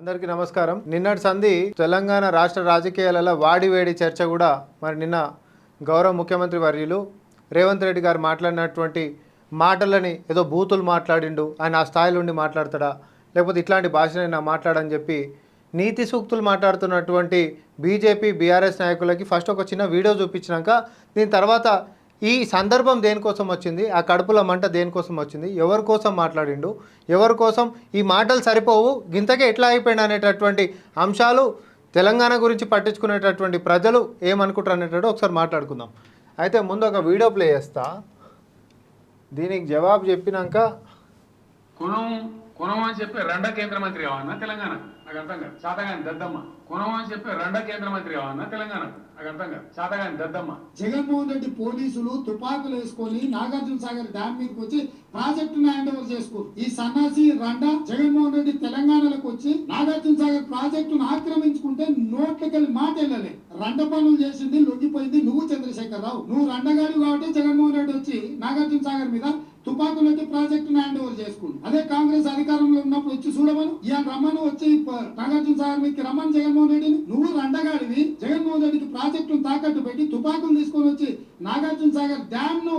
అందరికీ నమస్కారం. నిన్నటి సంధి తెలంగాణ రాష్ట్ర రాజకీయాలలో వాడివేడి చర్చ కూడా మరి నిన్న గౌరవ ముఖ్యమంత్రి వర్యులు రేవంత్ రెడ్డి గారు మాట్లాడినటువంటి మాటలని ఏదో బూతులు మాట్లాడిండు. ఆయన ఆ స్థాయిలో ఉండి మాట్లాడతాడా? లేకపోతే ఇట్లాంటి భాషనైనా మాట్లాడని చెప్పి నీతి సూక్తులు మాట్లాడుతున్నటువంటి బీజేపీ బీఆర్ఎస్ నాయకులకి ఫస్ట్ ఒక చిన్న వీడియో చూపించినాక దీని తర్వాత ఈ సందర్భం దేనికోసం వచ్చింది? ఆ కడుపుల మంట దేనికోసం వచ్చింది? ఎవరి కోసం మాట్లాడిండు? ఎవరి కోసం ఈ మాటలు సరిపోవు? గింతకే ఎట్లా అయిపోయింది అనేటటువంటి అంశాలు తెలంగాణ గురించి పట్టించుకునేటటువంటి ప్రజలు ఏమనుకుంటారు అనేటట్టు ఒకసారి మాట్లాడుకుందాం. అయితే ముందు ఒక వీడియో ప్లే చేస్తా. దీనికి జవాబు చెప్పినాక కులం కుణం అని చెప్పి రెండ కేంద్ర మంత్రి కావన్నా తెలంగాణ? నాకు అర్థం కాదు. చాతగాని దద్దమ్మ. కుణం అని చెప్పి రెండ కేంద్ర మంత్రి కావన్నా తెలంగాణ? నాకు అర్థం కాదు. చాతగాని దద్దమ్మ. జగన్మోహన్ రెడ్డి పోలీసులు తుపాకులు వేసుకొని నాగార్జున సాగర్ డ్యామ్ మీదకి వచ్చి ప్రాజెక్టు హ్యాండ్ ఓవర్ చేసుకోరు ఈ సన్నాసి రండ జగన్మోహన్ రెడ్డి తెలంగాణలోకి వచ్చి నాగార్జున సాగర్ ప్రాజెక్టును ఆక్రమించుకుంటే నోట్లకెళ్ళి మాట వెళ్ళలే రండ పనులు చేసింది లొంగిపోయింది నువ్వు చంద్రశేఖర్ రావు నువ్వు రండగాడు కాబట్టి జగన్మోహన్ రెడ్డి వచ్చి నాగార్జున సాగర్ మీద తుపాకులు పెట్టి ప్రాజెక్టును హ్యాండ్ ఓవర్ చేసుకుంది. అదే కాంగ్రెస్ అధికారంలో ఉన్నప్పుడు వచ్చి చూడమను ఇలా రమ్మను వచ్చి నాగార్జున సాగర్ మీదకి రమ్మని జగన్మోహన్ రెడ్డిని. నువ్వు రండగాడివి జగన్మోహన్ రెడ్డికి ప్రాజెక్టును తాకట్టు పెట్టి తుపాకులు తీసుకొని వచ్చి నాగార్జున సాగర్ డ్యామ్ను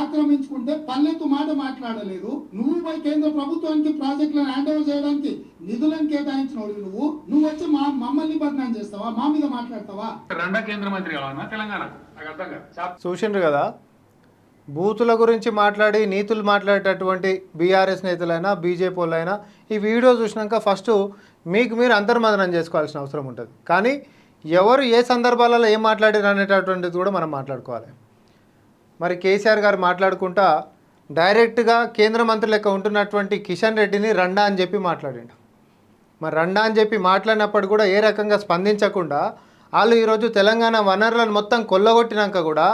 ఆక్రమించుకుంటే పల్లెత్తు మాట మాట్లాడలేదు. నువ్వు పోయి కేంద్ర ప్రభుత్వానికి ప్రాజెక్టులను హ్యాండ్ ఓవర్ చేయడానికి నిధులను కేటాయించినోడు నువ్వు. నువ్వు వచ్చి మా మమ్మల్ని బదనాం చేస్తావా? మా మీద మాట్లాడతావా? రెండ కేంద్ర మంత్రి తెలంగాణ. చూసిండ్రు కదా? బూతుల గురించి మాట్లాడి నీతులు మాట్లాడేటటువంటి బీఆర్ఎస్ నేతలైనా బీజేపీ వాళ్ళైనా ఈ వీడియో చూసినాక ఫస్ట్ మీకు మీరు అంతర్మదనం చేసుకోవాల్సిన అవసరం ఉంటుంది. కానీ ఎవరు ఏ సందర్భాలలో ఏం మాట్లాడారు అనేటటువంటిది కూడా మనం మాట్లాడుకోవాలి. మరి కేసీఆర్ గారు మాట్లాడుకుంటా డైరెక్ట్గా కేంద్ర మంత్రి లెక్క ఉంటున్నటువంటి కిషన్ రెడ్డిని రండా అని చెప్పి మాట్లాడిండు. మరి రండా అని చెప్పి మాట్లాడినప్పుడు కూడా ఏ రకంగా స్పందించకుండా వాళ్ళు ఈరోజు తెలంగాణ వనరులను మొత్తం కొల్లగొట్టినాక కూడా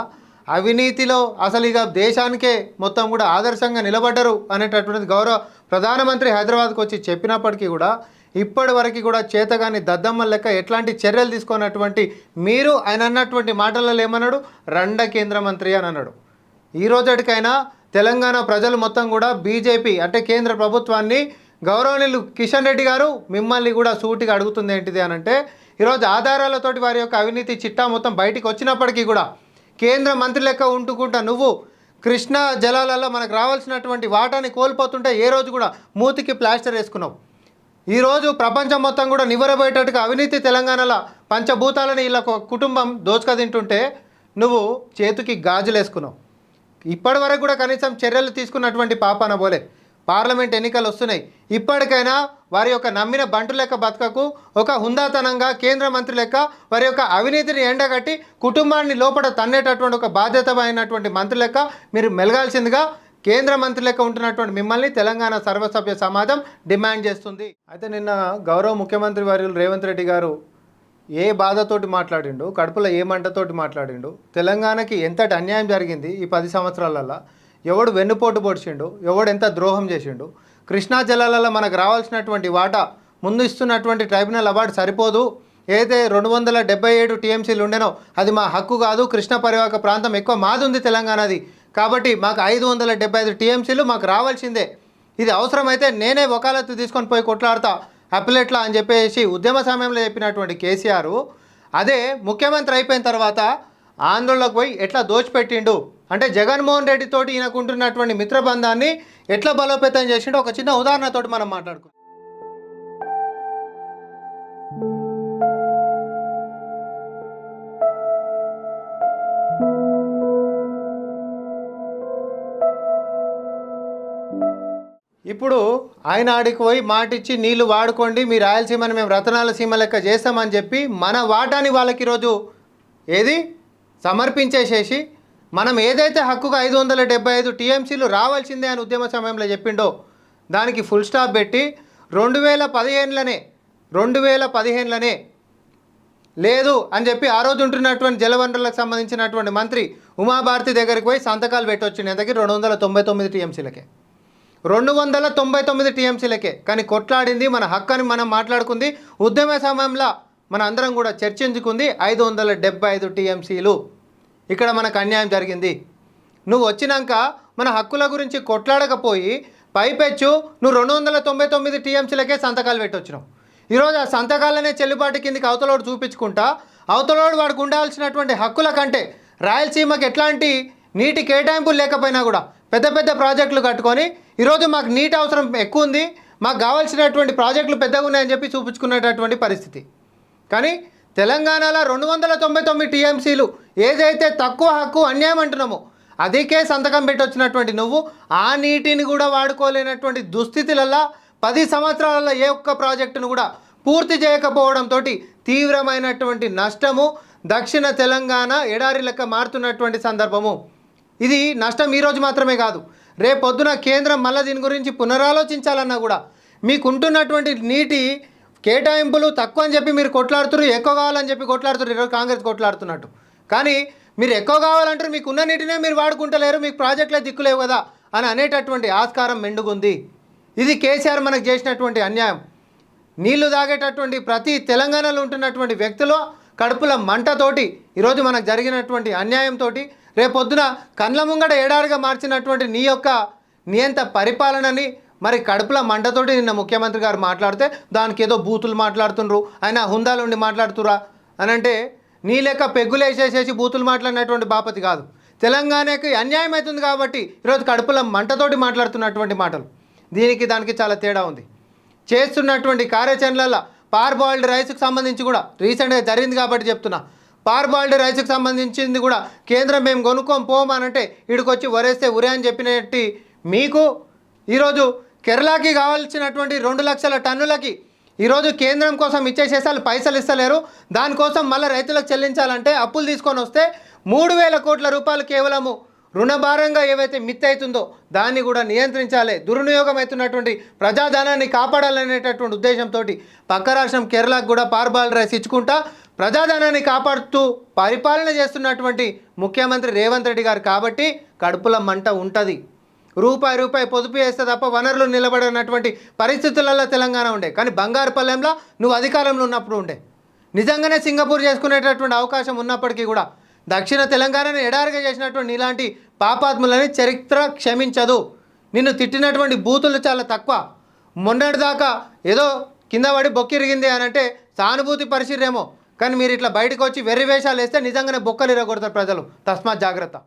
అవినీతిలో అసలు ఇక దేశానికే మొత్తం కూడా ఆదర్శంగా నిలబడ్డరు అనేటటువంటిది గౌరవ ప్రధానమంత్రి హైదరాబాద్కు వచ్చి చెప్పినప్పటికీ కూడా ఇప్పటి వరకు కూడా చేతగాని దద్దమ్మ లెక్క ఎట్లాంటి చర్యలు తీసుకున్నటువంటి మీరు ఆయన అన్నటువంటి మాటలలో ఏమన్నాడు? రండ కేంద్ర మంత్రి అని అన్నాడు. ఈ రోజుకైనా తెలంగాణ ప్రజలు మొత్తం కూడా బీజేపీ అంటే కేంద్ర ప్రభుత్వాన్ని గౌరవనీయులు కిషన్ రెడ్డి గారు మిమ్మల్ని కూడా సూటిగా అడుగుతుంది ఏంటిది అని అంటే ఈరోజు ఆధారాలతోటి వారి యొక్క అవినీతి చిట్టా మొత్తం బయటికి వచ్చినప్పటికీ కూడా కేంద్ర మంత్రి లెక్క ఉంటుకుంటా నువ్వు కృష్ణా జలాలలో మనకు రావాల్సినటువంటి వాటాని కోల్పోతుంటే ఏ రోజు కూడా మూతికి ప్లాస్టర్ వేసుకున్నావు. ఈరోజు ప్రపంచం మొత్తం కూడా నివరబోయేటట్టుగా అవినీతి తెలంగాణలో పంచభూతాలని ఇలా ఒక కుటుంబం దోచుక తింటుంటే నువ్వు చేతికి గాజులు వేసుకున్నావు ఇప్పటి వరకు కూడా కనీసం చర్యలు తీసుకున్నటువంటి పాపాన పోలే పార్లమెంట్ ఎన్నికలు వస్తున్నాయి. ఇప్పటికైనా వారి యొక్క నమ్మిన బంటు లెక్క బతకకు ఒక హుందాతనంగా కేంద్ర మంత్రి లెక్క వారి యొక్క అవినీతిని ఎండగట్టి కుటుంబాన్ని లోపల తన్నేటటువంటి ఒక బాధ్యతమైనటువంటి మంత్రి లెక్క మీరు మెలగాల్సిందిగా కేంద్ర మంత్రి లెక్క ఉంటున్నటువంటి మిమ్మల్ని తెలంగాణ సర్వసభ్య సమాజం డిమాండ్ చేస్తుంది. అయితే నిన్న గౌరవ ముఖ్యమంత్రి వర్యులు రేవంత్ రెడ్డి గారు ఏ బాధతోటి మాట్లాడిండు కడుపులో ఏ మంటతోటి మాట్లాడిండు తెలంగాణకి ఎంతటి అన్యాయం జరిగింది ఈ పది సంవత్సరాలల్లో? ఎవడు వెన్నుపోటు పొడిచిండు ఎవడు ఎంత ద్రోహం చేసిండు? కృష్ణా జలాలలో మనకు రావాల్సినటువంటి వాటా ముందు ఇస్తున్నటువంటి ట్రైబ్యునల్ అవార్డు సరిపోదు. ఏదైతే రెండు వందల డెబ్బై ఏడు టీఎంసీలు ఉండేనో అది మా హక్కు కాదు కృష్ణ పరివాహక ప్రాంతం ఎక్కువ మాది ఉంది తెలంగాణది. కాబట్టి మాకు ఐదు వందల డెబ్బై ఐదు టీఎంసీలు మాకు రావాల్సిందే. ఇది అవసరమైతే నేనే వకాలత్తు తీసుకొని పోయి కొట్లాడతా అప్లెట్లా అని చెప్పేసి ఉద్యమ సమయంలో చెప్పినటువంటి కేసీఆర్ అదే ముఖ్యమంత్రి అయిపోయిన తర్వాత ఆందోళనకు పోయి ఎట్లా దోచిపెట్టిండు? అంటే జగన్మోహన్ రెడ్డితోటి ఈయనకుంటున్నటువంటి మిత్రబంధాన్ని ఎట్లా బలోపేతం చేసిండో? ఒక చిన్న ఉదాహరణతోటి మనం మాట్లాడుకుందాం. ఇప్పుడు ఆయన ఆడికి పోయి మాటిచ్చి నీళ్ళు వాడుకోండి మీ రాయలసీమని మేము రతనాల సీమ లెక్క చేస్తామని చెప్పి మన వాటాని వాళ్ళకి ఈరోజు ఏది? సమర్పించేసేసి మనం ఏదైతే హక్కుగా ఐదు వందల డెబ్బై ఐదు టీఎంసీలు రావాల్సిందే అని ఉద్యమ సమయంలో చెప్పిండో దానికి ఫుల్ స్టాప్ పెట్టి రెండు వేల పదిహేనులనే రెండు వేల పదిహేనులనే లేదు అని చెప్పి ఆ రోజు ఉంటున్నటువంటి జలవనరులకు సంబంధించినటువంటి మంత్రి ఉమాభారతి దగ్గరికి పోయి సంతకాలు పెట్టొచ్చింది దగ్గర రెండు వందల తొంభై తొమ్మిది టీఎంసీలకే. రెండు వందల తొంభై తొమ్మిది టీఎంసీలకే. కానీ కొట్లాడింది మన హక్కు అని మనం మాట్లాడుకుంది ఉద్యమ సమయంలో మన అందరం కూడా చర్చించుకుంది ఐదు వందల డెబ్బై ఐదు టీఎంసీలు. ఇక్కడ మనకు అన్యాయం జరిగింది. నువ్వు వచ్చినాక మన హక్కుల గురించి కొట్లాడకపోయి పైపెచ్చు నువ్వు రెండు వందల తొంభై తొమ్మిది టీఎంసీలకే సంతకాలు పెట్టొచ్చినావు. ఈరోజు ఆ సంతకాలనే చెల్లుబాటు కిందికి అవతలోడు చూపించుకుంటా అవతలోడు వాడికి ఉండాల్సినటువంటి హక్కుల కంటే రాయలసీమకి ఎట్లాంటి నీటి కేటాయింపులు లేకపోయినా కూడా పెద్ద పెద్ద ప్రాజెక్టులు కట్టుకొని ఈరోజు మాకు నీటి అవసరం ఎక్కువ ఉంది. మాకు కావాల్సినటువంటి ప్రాజెక్టులు పెద్దగా ఉన్నాయని చెప్పి చూపించుకునేటటువంటి పరిస్థితి. కానీ తెలంగాణలో రెండు వందల తొంభై తొమ్మిది టీఎంసీలు ఏదైతే తక్కువ హక్కు అన్యాయం అంటున్నామో అదికే సంతకం పెట్టొచ్చినటువంటి నువ్వు ఆ నీటిని కూడా వాడుకోలేనటువంటి దుస్థితులల్లో పది సంవత్సరాలలో ఏ ఒక్క ప్రాజెక్టును కూడా పూర్తి చేయకపోవడంతో తీవ్రమైనటువంటి నష్టము దక్షిణ తెలంగాణ ఎడారి లెక్క మారుతున్నటువంటి సందర్భము. ఇది నష్టం ఈరోజు మాత్రమే కాదు. రేపొద్దున కేంద్రం మళ్ళీ దీని గురించి పునరాలోచించాలన్నా కూడా మీకుంటున్నటువంటి నీటి కేటాయింపులు తక్కువ అని చెప్పి మీరు కొట్లాడుతురు ఎక్కువ కావాలని చెప్పి కొట్లాడుతున్నారు ఈరోజు కాంగ్రెస్ కొట్లాడుతున్నట్టు. కానీ మీరు ఎక్కువ కావాలంటారు మీకు ఉన్న నీటినే మీరు వాడుకుంటలేరు మీకు ప్రాజెక్టులే దిక్కులేవు కదా అని అనేటటువంటి ఆస్కారం మెండుగుంది. ఇది కేసీఆర్ మనకు చేసినటువంటి అన్యాయం. నీళ్ళు తాగేటటువంటి ప్రతి తెలంగాణలో ఉంటున్నటువంటి వ్యక్తులు కడుపుల మంటతోటి ఈరోజు మనకు జరిగినటువంటి అన్యాయంతో రేపొద్దున కండ్ల ముంగట ఏడారిగా మార్చినటువంటి నీ యొక్క నియంత పరిపాలనని మరి కడుపుల మంటతోటి నిన్న ముఖ్యమంత్రి గారు మాట్లాడితే దానికి ఏదో బూతులు మాట్లాడుతుండ్రు. ఆయన హుందాలు ఉండి మాట్లాడుతురా అని అంటే నీ లెక్క పెగ్గులేసేసేసి బూతులు మాట్లాడినటువంటి బాపతి కాదు. తెలంగాణకి అన్యాయం అవుతుంది కాబట్టి ఈరోజు కడుపుల మంటతోటి మాట్లాడుతున్నటువంటి మాటలు. దీనికి దానికి చాలా తేడా ఉంది. చేస్తున్నటువంటి కార్యాచరణల పార్బాయిల్డ్ రైస్కి సంబంధించి కూడా రీసెంట్గా జరిగింది కాబట్టి చెప్తున్నా. పార్బాయిల్డ్ రైస్కి సంబంధించింది కూడా కేంద్రం మేము కొనుక్కోం పోమానంటే ఇడికొచ్చి వరేస్తే ఉరే అని చెప్పినట్టు మీకు ఈరోజు కేరళకి కావాల్సినటువంటి రెండు లక్షల టన్నులకి ఈరోజు కేంద్రం కోసం ఇచ్చేసేసాలు పైసలు ఇస్తలేరు. దానికోసం మళ్ళీ రైతులకు చెల్లించాలంటే అప్పులు తీసుకొని వస్తే మూడు వేల కోట్ల రూపాయలు కేవలము రుణభారంగా ఏవైతే మిత్ అవుతుందో దాన్ని కూడా నియంత్రించాలి. దుర్వినియోగం అవుతున్నటువంటి ప్రజాధనాన్ని కాపాడాలనేటటువంటి ఉద్దేశంతో పక్క రాష్ట్రం కేరళకు కూడా పార్బాల్ రైస్ ఇచ్చుకుంటా. ప్రజాధనాన్ని కాపాడుతూ పరిపాలన చేస్తున్నటువంటి ముఖ్యమంత్రి రేవంత్ రెడ్డి గారు కాబట్టి కడుపుల మంట ఉంటుంది. రూపాయి రూపాయి పొదుపు చేస్తే తప్ప వనరులు నిలబడినటువంటి పరిస్థితులలో తెలంగాణ ఉండే. కానీ బంగారు పల్లెంలో నువ్వు అధికారంలో ఉన్నప్పుడు ఉండే. నిజంగానే సింగపూర్ చేసుకునేటటువంటి అవకాశం ఉన్నప్పటికీ కూడా దక్షిణ తెలంగాణను ఎడారిగా చేసినటువంటి ఇలాంటి పాపాత్ములని చరిత్ర క్షమించదు. నిన్ను తిట్టినటువంటి బూతులు చాలా తక్కువ. మొన్నటిదాకా ఏదో కింద పడి బొక్కిరిగింది అని అంటే సానుభూతి పరిశీరేమో కానీ మీరు ఇట్లా బయటకు వచ్చి వెర్రి వేషాలు వేస్తే నిజంగానే బొక్కలు ఇరగొడతారు ప్రజలు. తస్మాత్ జాగ్రత్త.